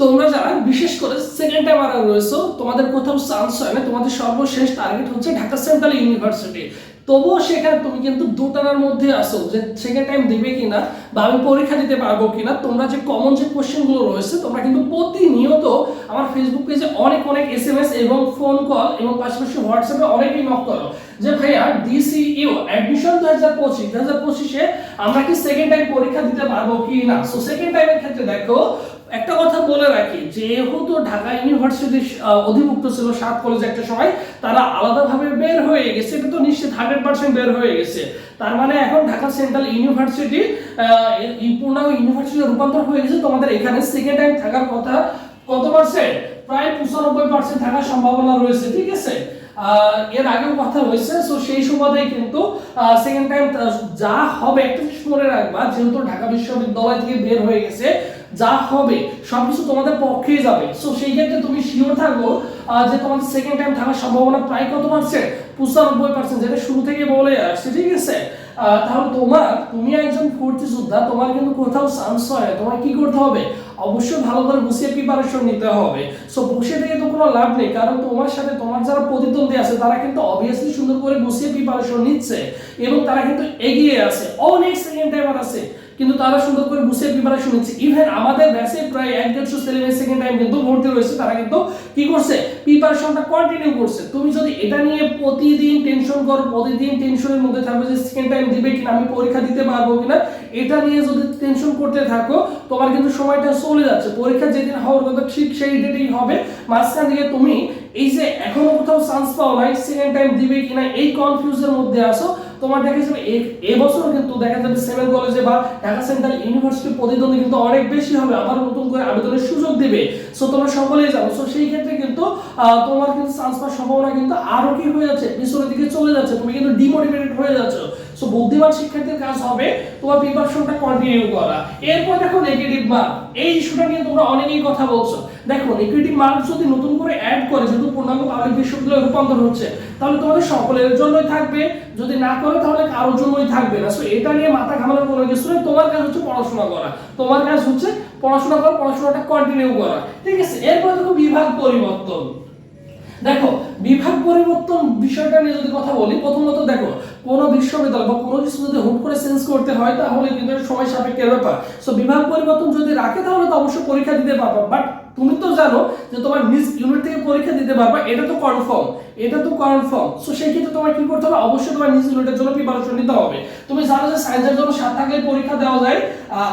তোমরা যারা, বিশেষ করে সেকেন্ড টাইম আর রয়েছো, তোমাদের কোথাও চান্স হয় না, তোমাদের সর্বশেষ টার্গেট হচ্ছে ঢাকা সেন্ট্রাল ইউনিভার্সিটি তবুও সেখানে তুমি কিন্তু দুটানার মধ্যে আসো যে সেকেন্ড টাইম দিবে কিনা বা আমি পরীক্ষা দিতে পারব কিনা, তোমরা যে কমন যে কোশ্চেনগুলো রয়েছে, তোমরা কিন্তু প্রতিনিয়ত আমার ফেসবুক পেজে অনেক অনেক এস এম এস এবং ফোন কল এবং পাশাপাশি হোয়াটসঅ্যাপে অনেকেই নক করো, যে ভাইয়া ডিসিইউ অ্যাডমিশন দু হাজার পঁচিশ দু হাজার পঁচিশে আমরা কি সেকেন্ড টাইম পরীক্ষা দিতে পারব কি না সো সেকেন্ড টাইমের ক্ষেত্রে দেখো একটা কথা বলে রাখি, যেহেতু ঢাকা ইউনিভার্সিটি অধিভুক্ত ছিল সাত কলেজ একটা সময়, তারা আলাদাভাবে বের হয়ে গেছে এটা তো নিশ্চিত হান্ড্রেড পার্সেন্ট বের হয়ে গেছে। তার মানে এখন ঢাকা সেন্ট্রাল ইউনিভার্সিটি পূর্ণাঙ্গ ইউনিভার্সিটি রূপান্তর হয়ে গেছে, তোমাদের এখানে সেকেন্ড টাইম থাকার কথা কত পার্সেন্ট প্রায় পঁচানব্বই পার্সেন্ট থাকার সম্ভাবনা রয়েছে, ঠিক আছে? এর আগেও কথা হয়েছে সো সেই সুবাদে কিন্তু সেকেন্ড টাইম যা হবে, একটা জিনিস মনে রাখবা, যেহেতু ঢাকা বিশ্ববিদ্যালয় থেকে বের হয়ে গেছে যা হবে, সবকিছু তোমাদের পক্ষেই যাবে। সো সেই ক্ষেত্রে তুমি শিওর থাকো যে তোমাদের সেকেন্ড টাইম থাকার সম্ভাবনা প্রায় কত পার্সেন্ট পঁচানব্বই পার্সেন্ট যেটা শুরু থেকে বলে আসছে, ঠিক আছে? তাহলে তোমার, তুমি একজন ভর্তি যোদ্ধা তোমার কিন্তু কোথাও চান্স হয়। তোমার কি করতে হবে? অবশ্যই ভালো করে গুছিয়ে প্রিপারেশন নিতে হবে। সো বসে থেকে তো কোনো লাভ নেই, কারণ তোমার সাথে তোমার যারা প্রতিদ্বন্দ্বী আছে, তারা কিন্তু অবভিয়াসলি সুন্দর করে গুছিয়ে প্রিপারেশন নিচ্ছে এবং তারা কিন্তু এগিয়ে আছে। অনেক সেকেন্ড টাইমার আছে। কিন্তু তারা সুন্দর করে গুছিয়ে প্রিপারেশন নিচ্ছে। ইভেন আমাদের ব্যাচে প্রায় এক দেড়শো ছেলেমেয়ে সেকেন্ড টাইম কিন্তু ভর্তি রয়েছে, তারা কিন্তু কি করছে? প্রিপারেশনটা কন্টিনিউ করছে। তুমি যদি এটা নিয়ে প্রতিদিন টেনশন করো, প্রতিদিন টেনশনের মধ্যে থাকবে যে সেকেন্ড টাইম দিবে কিনা, আমি পরীক্ষা দিতে পারব কিনা, এটা নিয়ে যদি টেনশন করতে থাকো, তোমার কিন্তু সময়টা চলে যাচ্ছে। পরীক্ষা যেদিন হওয়ার কথা ঠিক সেই ডেটেই হবে। মাঝখান থেকে তুমি এই যে এখনও কোথাও চান্স পাও নাই সেকেন্ড টাইম দিবে কিনা, এই কনফিউজের মধ্যে আসো তোমার দেখা যাবে এবছর কিন্তু দেখা যাবে সেভেন কলেজে বা ঢাকা সেন্ট্রাল ইউনিভার্সিটি প্রতিদ্বন্দ্বী কিন্তু অনেক বেশি হবে, আবার নতুন করে আবেদনের সুযোগ দেবে। সো তোমরা সকলেই যাব সো সেই ক্ষেত্রে কিন্তু তোমার কিন্তু চান্স পাওয়ার সম্ভাবনা কিন্তু আরও কি হয়ে যাচ্ছে, পিছনের দিকে চলে যাচ্ছে, তুমি কিন্তু ডিমোটিভেটেড হয়ে যাচ্ছ। সো বুদ্ধিমান শিক্ষার্থীর কাজ হবে তোমার প্রিপারেশনটা কন্টিনিউ করা। এরপর দেখো নেগেটিভ মার্ক এই ইস্যুটা নিয়ে তোমরা অনেকেই কথা বলছো। দেখো নেগেটিভ মার্ক যদি নতুন করে অ্যাড করে, যেহেতু পূর্ণাঙ্গ পাবলিক বিশ্ববিদ্যালয়ে রূপান্তর হচ্ছে, তাহলে তোমাদের সকলের জন্যই থাকবে। যদি না করে, তাহলে কারোর জন্যই থাকবে না। সো এটা নিয়ে মাথা ঘামানোর কোনো কিছু নেই। তোমার কাজ হচ্ছে পড়াশোনা করা। তোমার কাজ হচ্ছে পড়াশোনা করা, পড়াশোনাটা কন্টিনিউ করা। ঠিক আছে? এরপর দেখো বিভাগ পরিবর্তন। দেখো, বিভাগ পরিবর্তন বিষয়টা নিয়ে যদি কথা বলি, প্রথমত দেখো, কোনো বিশ্ববিদ্যালয় বা কোনো কিছু যদি হুট করে চেঞ্জ করতে হয়, তাহলে কিন্তু সময় সাপেক্ষের ব্যাপার। সো বিভাগ পরিবর্তন যদি রাখে, তাহলে তো অবশ্যই পরীক্ষা দিতে পারব বাট তুমি তো জানো যে তোমার নিজ ইউনিট থেকে পরীক্ষা দিতে পারবা, এটা তো কনফার্ম এটা তো কনফার্ম সো সেই ক্ষেত্রে তোমার কি করতে হবে? অবশ্যই তোমার নিজ ইউনিটের জন্য প্রিপারেশন নিতে হবে। তুমি জানো যে সায়েন্সের জন্য সাত থাকলে পরীক্ষা দেওয়া যায়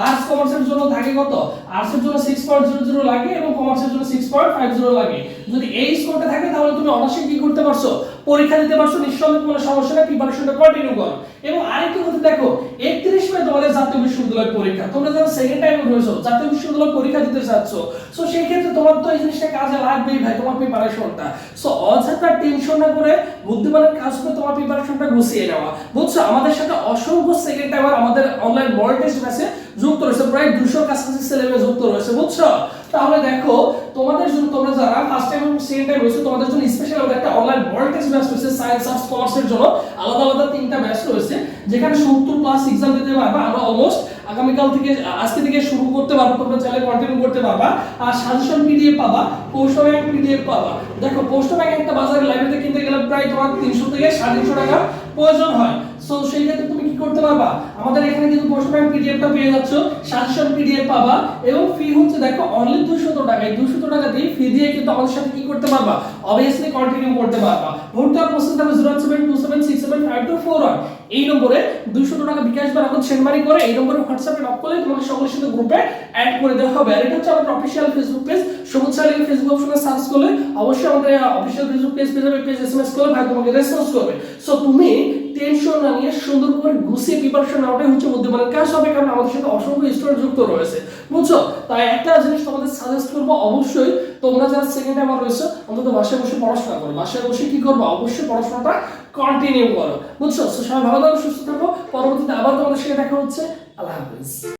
আর্টস কমার্সের জন্য থাকে কত? আর্টসের জন্য সিক্স পয়েন্ট জিরো জিরো লাগে এবং কমার্সের জন্য সিক্স পয়েন্ট ফাইভ জিরো লাগে। যদি এই স্কোরটা থাকে, তাহলে তুমি অনার্সে কি করতে পারছ? পরীক্ষা দিতে পারছ নিঃসন্দেহে কোনো সমস্যা নেই প্রিপারেশনটা কন্টিনিউ করো। এবং আরেকটি কথা দেখো, একত্রিশ মে তোমাদের জাতীয় বিশ্ববিদ্যালয় পরীক্ষা। তোমরা যারা সেকেন্ড টাইম রয়েছো, জাতীয় বিশ্ববিদ্যালয় পরীক্ষা দিতে চাচ্ছ সো সেই ক্ষেত্রে তোমার তো এই জিনিসটা কাজে লাগবেই ভাই, তোমার প্রিপারেশনটা সো অযথা টেনশন না করে বুদ্ধিমানের কাজ করে তোমার প্রিপারেশনটা গুছিয়ে নেওয়া। বুঝছ? আমাদের সাথে অসংখ্য সেকেন্ড টাইমার আমাদের অনলাইন বড় টেস্ট ব্যাচে যুক্ত রয়েছে, প্রায় দুশোর কাছাকাছি ছেলেমেয়ে যুক্ত রয়েছে, বুঝছ? তাহলে দেখো, তোমাদের জন্য ফার্স্ট টাইম এবং সেকেন্ড টাইম রয়েছে। তোমাদের জন্য স্পেশাল আমাদের একটা অনলাইন টেস্ট ব্যাচ রয়েছে সায়েন্স আর্টস কমার্সের জন্য। আলাদা আলাদা তিনটা ব্যাচ রয়েছে, যেখানে সত্তর প্লাস এক্সাম দিতে পারবা। আমরা অলমোস্ট আগামীকাল থেকে, আজকে থেকে শুরু করতে পারব, তোমরা চাইলে কন্টিনিউ করতে পারবা। আর সাজেশন পিডিএফ পাবা পোস্ট ব্যাংক পিডিএফ পাবা। দেখো পোস্ট ব্যাংক একটা বাজারে লাইব্রেরিতে কিনতে গেলে প্রায় তোমার তিনশো থেকে সাড়ে তিনশো টাকা প্রয়োজন হয়। সো সেই ক্ষেত্রে তুমি কি করতে পারবা? আমাদের এখানে কিন্তু পোস্ট ব্যাংক পিডিএফটা পেয়ে যাচ্ছ। সাতশো পিডিএফ পাবা এবং ফি হচ্ছে, দেখো অনলি দুশো টাকা। এই দুশো টাকা দিয়ে ফি দিয়ে কিন্তু আমাদের সাথে কি করতে পারবা? অবভিয়াসলি কন্টিনিউ করতে পারবা। প্রশ্ন প্রসেস হবে zero seven two seven six seven five two four one এই নম্বরে দুশো টাকা বিকাশ বা এখন সেনমারি করে এই নম্বরে হোয়াটসঅ্যাপে নক করলে তোমাকে সকলের সাথে গ্রুপে অ্যাড করে দেওয়া হবে। আর এটা হচ্ছে আমাদের অফিসিয়াল ফেসবুক পেজ সবুজ সালিকে ফেসবুক অপশনে সার্চ করলে অবশ্যই আমাদের official Facebook page page page S করলে ভাই তোমাকে রেসপন্স করবে। সো তুমি টেনশন না নিয়ে সুন্দর করে গুছিয়ে প্রিপারেশন নেওয়াটাই হচ্ছে বুদ্ধিমানের কাজ হবে, কারণ আমাদের সাথে অসংখ্য স্টুডেন্ট যুক্ত রয়েছে। বুঝছ? তাই একটা জিনিস তোমাদের সাজেস্ট করব, অবশ্যই তোমরা যারা সেকেন্ড টাইম রয়েছে, অন্তত বাসায় বসে পড়াশোনা করো। বাসায় বসে কি করব? অবশ্যই পড়াশোনাটা কন্টিনিউ করো। বুঝছ? সবাই ভালো থাকো, সুস্থ থাকো। পরবর্তীতে আবার তোমাদের সাথে দেখা হচ্ছে। আল্লাহ হাফিজ।